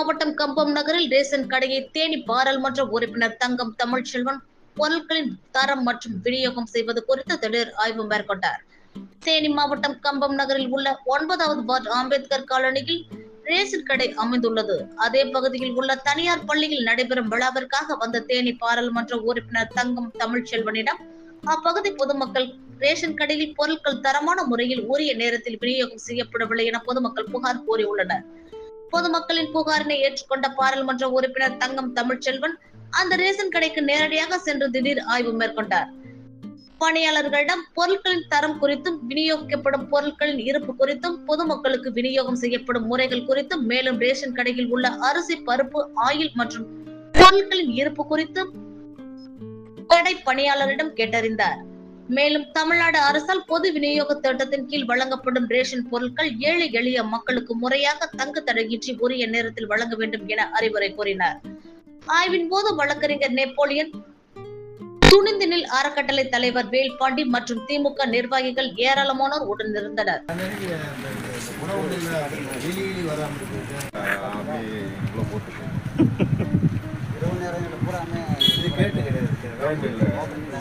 மாவட்டம் கம்பம் நகரில் ரேஷன் கடையை தேனி பாராளுமன்ற உறுப்பினர் தங்கம் தமிழ்ச்செல்வன் பொருட்களின் தரம் மற்றும் விநியோகம் செய்வது குறித்து திடீர் ஆய்வு மேற்கொண்டார். தேனி மாவட்டம் கம்பம் நகரில் உள்ள ஒன்பதாவது வார்டு அம்பேத்கர் காலனியில் ரேஷன் கடை அமைந்துள்ளது. அதே பகுதியில் உள்ள தனியார் பள்ளியில் நடைபெறும் விழாவிற்காக வந்த தேனி பாராளுமன்ற உறுப்பினர் தங்கம் தமிழ்ச்செல்வனிடம் அப்பகுதி பொதுமக்கள் ரேஷன் கடையில் பொருட்கள் தரமான முறையில் உரிய நேரத்தில் விநியோகம் செய்யப்படவில்லை என பொதுமக்கள் புகார் கூறியுள்ளனர். பொதுமக்களின் புகாரினை ஏற்றுக்கொண்ட பாராளுமன்ற உறுப்பினர் தங்கம் தமிழ்ச்செல்வன் அந்த ரேஷன் கடைக்கு நேரடியாக சென்று திடீர் ஆய்வு மேற்கொண்டார். பணியாளர்களிடம் பொருட்களின் தரம் குறித்தும் விநியோகிக்கப்படும் பொருட்களின் இருப்பு குறித்தும் பொதுமக்களுக்கு விநியோகம் செய்யப்படும் முறைகள் குறித்தும் மேலும் ரேஷன் கடையில் உள்ள அரிசி பருப்பு ஆயில் மற்றும் பொருட்களின் இருப்பு குறித்தும் கடை பணியாளரிடம் கேட்டறிந்தார். மேலும் தமிழ்நாடு அரசால் பொது விநியோக திட்டத்தின் கீழ் வழங்கப்படும் ரேஷன் பொருட்கள் ஏழை எளிய மக்களுக்கு முறையாக தங்கு தடையின்றி உரிய நேரத்தில் வழங்க வேண்டும் என அறிவுரை கூறினார். ஆய்வின் போது வழக்கறிஞர் நெப்போலியன் துணிந்தினில் அறக்கட்டளை தலைவர் வேல்பாண்டி மற்றும் திமுக நிர்வாகிகள் ஏராளமானோர் உடனிருந்தனர். இரவு நேரங்களில் கேட்டு கிடையாது.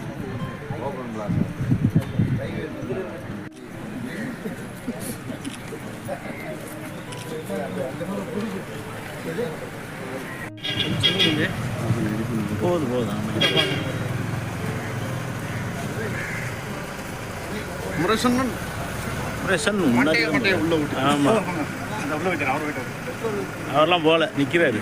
ஓப்பன் பிளாக் போதும் முரசன் பிரசன் முன்னாடி உள்ள விட்டு. ஆமாம் அந்த உள்ள வைக்கிறேன் அவர் விட்டு அவரெல்லாம் போகல நிற்கிறாரு.